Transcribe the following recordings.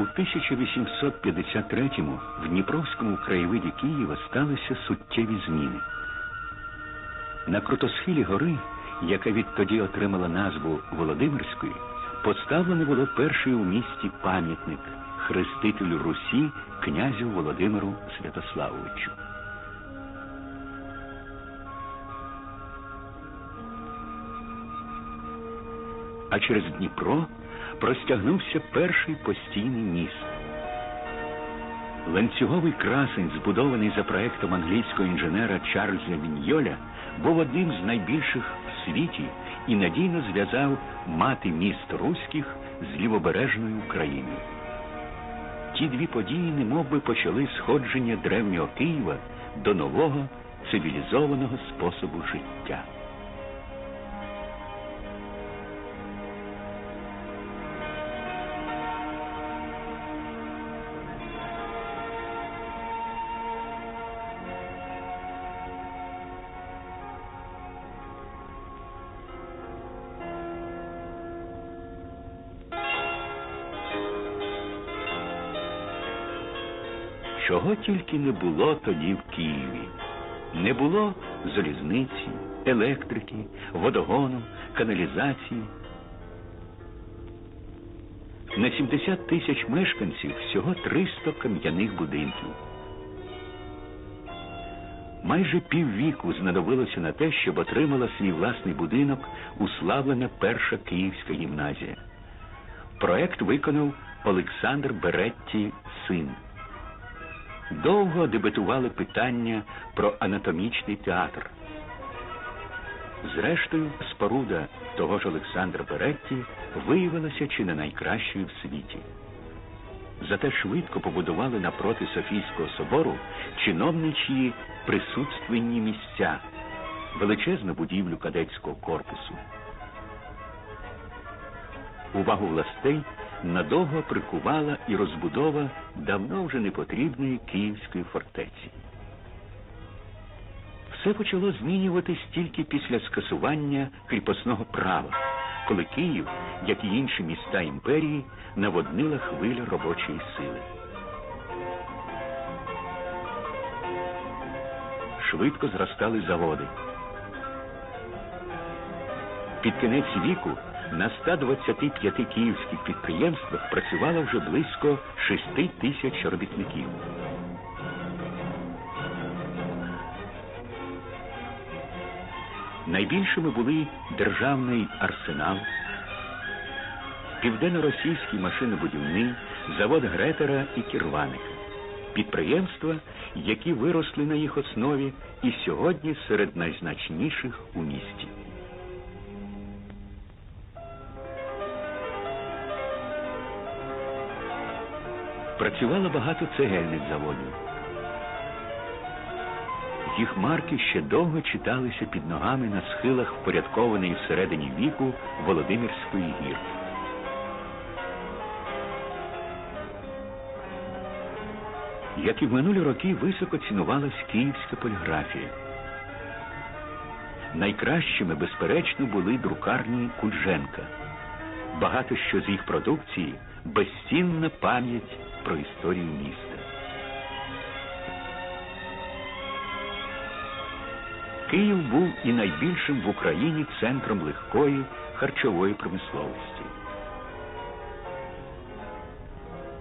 У 1853-му в Дніпровському краєвиді Києва сталися суттєві зміни. На крутосхилі гори, яка відтоді отримала назву Володимирської, поставлено було перший у місті пам'ятник хрестителю Русі князю Володимиру Святославовичу. А через Дніпро простягнувся перший постійний міст. Ланцюговий красень, збудований за проектом англійського інженера Чарльза Віньйоля, був одним з найбільших в світі і надійно зв'язав мати міст руських з лівобережною Україною. Ті дві події немовби почали сходження древнього Києва до нового цивілізованого способу життя. Чого тільки не було тоді в Києві. Не було залізниці, електрики, водогону, каналізації. На 70 тисяч мешканців всього 300 кам'яних будинків. Майже піввіку знадобилося на те, щоб отримала свій власний будинок уславлена перша київська гімназія. Проект виконав Олександр Беретті син. Довго дебатували питання про анатомічний театр. Зрештою, споруда того ж Олександра Беретті виявилася чи не найкращою в світі. Зате швидко побудували напроти Софійського собору чиновничі присутственні місця, величезну будівлю кадетського корпусу. Увагу властей надовго прикувала і розбудова давно вже непотрібної київської фортеці. Все почало змінюватись тільки після скасування кріпосного права, коли Київ, як і інші міста імперії, наводнила хвиля робочої сили. Швидко зростали заводи. Під кінець віку на 125 київських підприємствах працювало вже близько 6 тисяч робітників. Найбільшими були державний арсенал, південно-російський машинобудівний, завод Гретера і Кірваника. Підприємства, які виросли на їх основі і сьогодні серед найзначніших у місті. Працювало багато цегельних заводів. Їх марки ще довго читалися під ногами на схилах впорядкованої всередині віку Володимирської гірки. Як і в минулі роки, високо цінувалась київська поліграфія. Найкращими, безперечно, були друкарні Кульженка. Багато що з їх продукції безцінна пам'ять про історію міста. Київ був і найбільшим в Україні центром легкої харчової промисловості.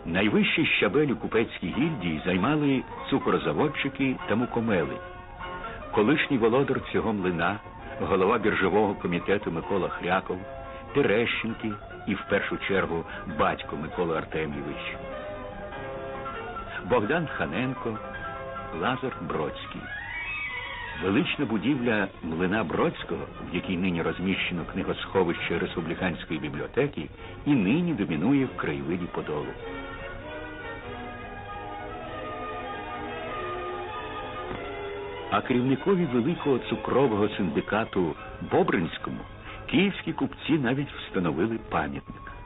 Найвищий щабель у купецькій гільдії займали цукрозаводчики та мукомели. Колишній володар цього млина, голова біржового комітету Микола Хряков, Терещенки і в першу чергу батько Микола Артемійович, Богдан Ханенко, Лазар Бродський. Велична будівля млина Бродського, в якій нині розміщено книгосховище Республіканської бібліотеки, і нині домінує в краєвиді Подолу. А керівникові великого цукрового синдикату Бобринському київські купці навіть встановили пам'ятник.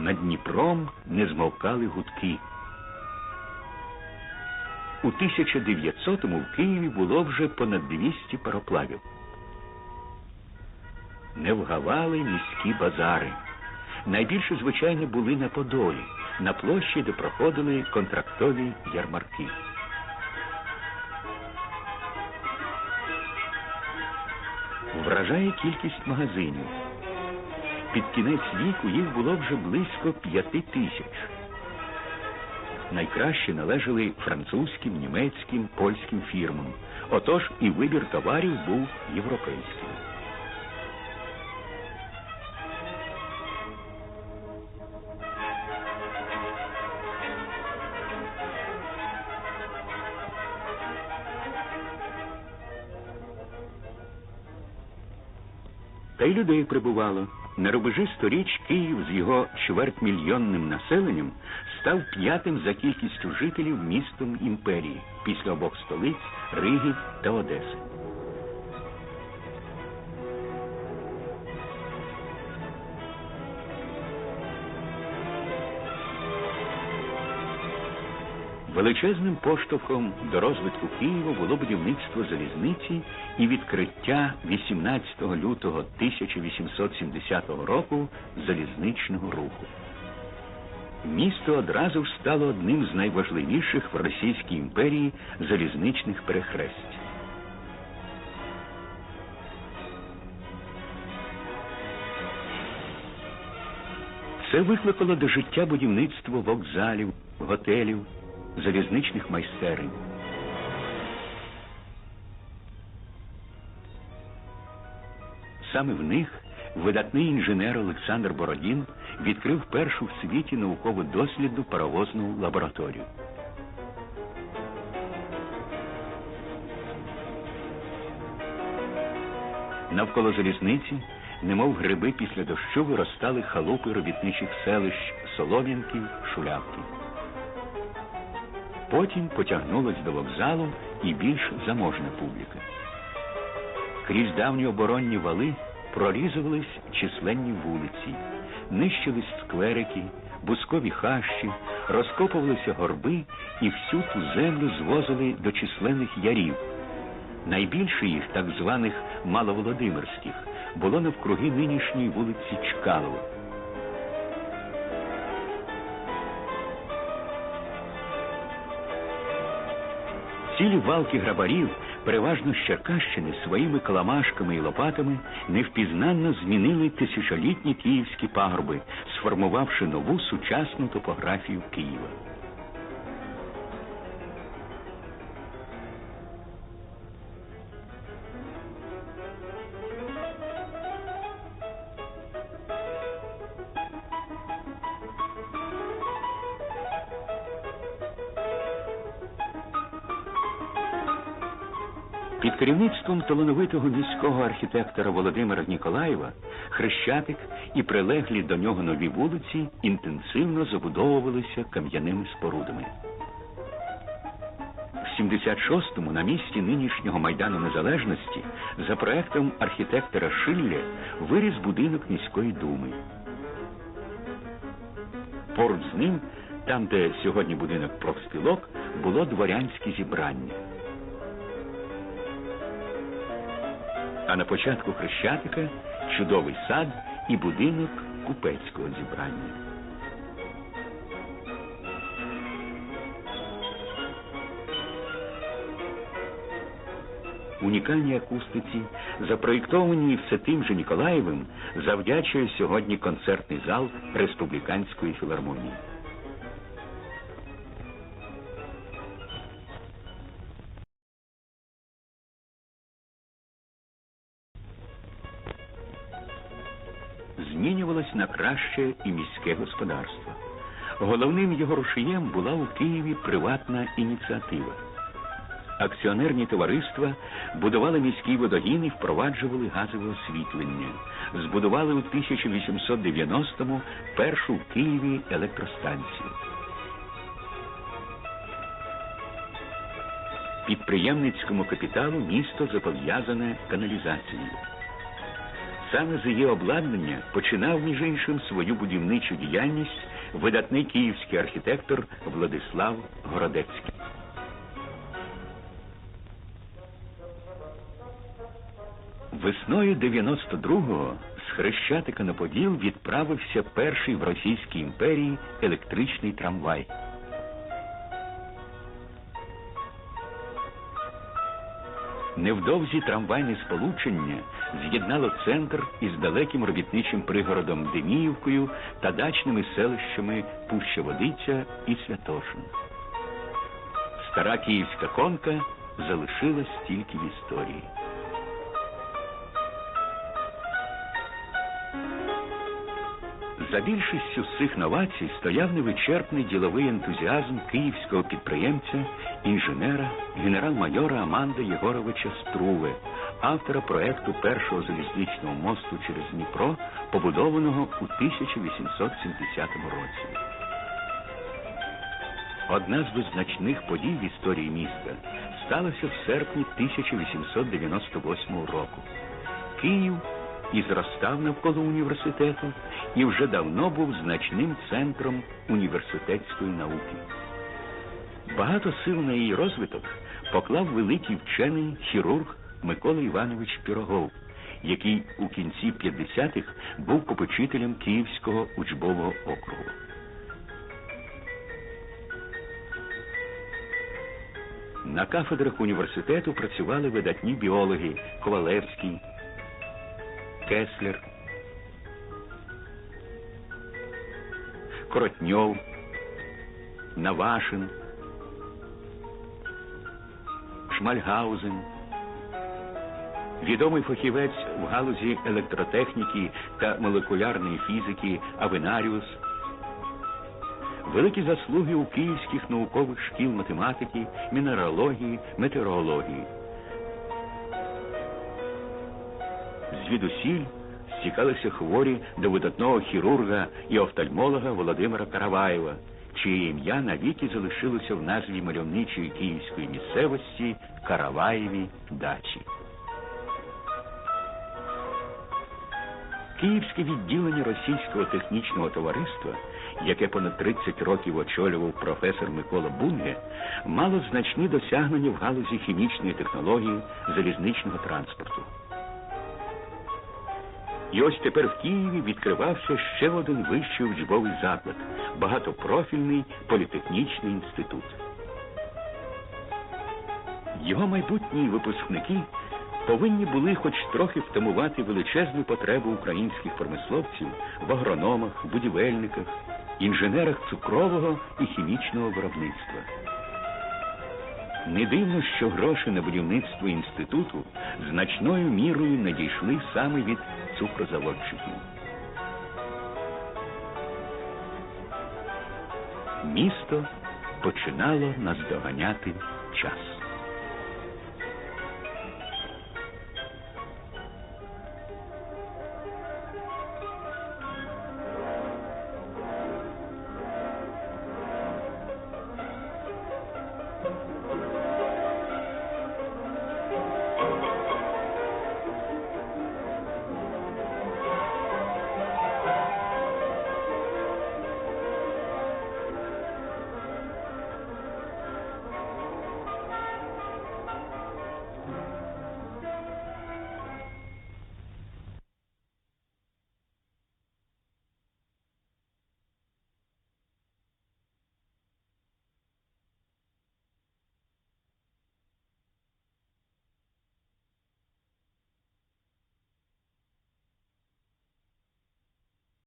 Над Дніпром не змовкали гудки. У 1900-му в Києві було вже понад 200 пароплавів. Не вгавали міські базари. найбільше, звичайно, були на Подолі, на площі, де проходили контрактові ярмарки. Вражає кількість магазинів. Під кінець віку їх було вже близько п'яти тисяч. Найкраще належали французьким, німецьким, польським фірмам. Отож і вибір товарів був європейським. Та й людей прибувало. На рубежі сторіч Київ з його чвертьмільйонним населенням став п'ятим за кількістю жителів містом імперії після обох столиць Риги та Одеси. Величезним поштовхом до розвитку Києва було будівництво залізниці і відкриття 18 лютого 1870 року залізничного руху. Місто одразу ж стало одним з найважливіших в Російській імперії залізничних перехресть. Це викликало до життя будівництво вокзалів, готелів, залізничних майстерень. Саме в них видатний інженер Олександр Бородін відкрив першу в світі науково дослідну паровозну лабораторію. Навколо залізниці, немов гриби після дощу, виростали халупи робітничих селищ Солом'янки, Шулявки. Потім потягнулась до вокзалу і більш заможна публіка. Крізь давні оборонні вали прорізувались численні вулиці, нищились скверики, бускові хащі, розкопувалися горби і всю ту землю звозили до численних ярів. Найбільше їх, так званих маловолодимирських, було навкруги нинішньої вулиці Чкалова. Цілі валки грабарів, переважно з Черкащини, своїми каламашками і лопатами невпізнанно змінили тисячолітні київські пагорби, сформувавши нову сучасну топографію Києва. Керівництвом талановитого міського архітектора Володимира Ніколаєва Хрещатик і прилеглі до нього нові вулиці інтенсивно забудовувалися кам'яними спорудами. В 76-му на місці нинішнього Майдану Незалежності за проектом архітектора Шилля виріс будинок міської думи. Поруч з ним, там, де сьогодні будинок профспілок, було дворянське зібрання. А на початку Хрещатика чудовий сад і будинок купецького зібрання. Унікальній акустиці, запроєктованій все тим же Ніколаєвим, завдячує сьогодні концертний зал Республіканської філармонії. Змінювалось на краще і міське господарство. Головним його рушієм була у Києві приватна ініціатива. Акціонерні товариства будували водогін і впроваджували газове освітлення. Збудували у 1890-му першу в Києві електростанцію. Підприємницькому капіталу місто зобов'язане каналізацією. Саме з її обладнання починав, між іншим, свою будівничу діяльність видатний київський архітектор Владислав Городецький. Весною 92-го з Хрещатика на Поділ відправився перший в Російській імперії електричний трамвай. Невдовзі трамвайне сполучення з'єднало центр із далеким робітничим пригородом Деміївкою та дачними селищами Пуща Водиця і Святошин. Стара київська конка залишилась тільки в історії. За більшістю з цих новацій стояв невичерпний діловий ентузіазм київського підприємця, інженера, генерал-майора Аманда Єгоровича Струве, автора проекту першого залізничного мосту через Дніпро, побудованого у 1870 році. Одна з визначних подій в історії міста сталася в серпні 1898 року. Київ і зростав навколо університету і вже давно був значним центром університетської науки. Багато сил на її розвиток поклав великий вчений хірург Микола Іванович Пірогов, який у кінці 50-х був попечителем Київського учбового округу. На кафедрах університету працювали видатні біологи Ковалевський, Кеслер, Коротньов, Навашин, Шмальгаузен. Відомий фахівець в галузі електротехніки та молекулярної фізики Авенаріус. Великі заслуги у київських наукових шкіл математики, мінералогії, метеорології. Звідусіль стікалися хворі до видатного хірурга і офтальмолога Володимира Караваєва, чиє ім'я навіки залишилося в назві мальовничої київської місцевості Караваєві дачі. Київське відділення Російського технічного товариства, яке понад 30 років очолював професор Микола Бунге, мало значні досягнення в галузі хімічної технології залізничного транспорту. І ось тепер в Києві відкривався ще один вищий учбовий заклад багатопрофільний політехнічний інститут. Його майбутні випускники повинні були хоч трохи втамувати величезну потребу українських промисловців в агрономах, будівельниках, інженерах цукрового і хімічного виробництва. Не дивно, що гроші на будівництво інституту значною мірою надійшли саме від цукрозаводчиків. Місто починало наздоганяти час.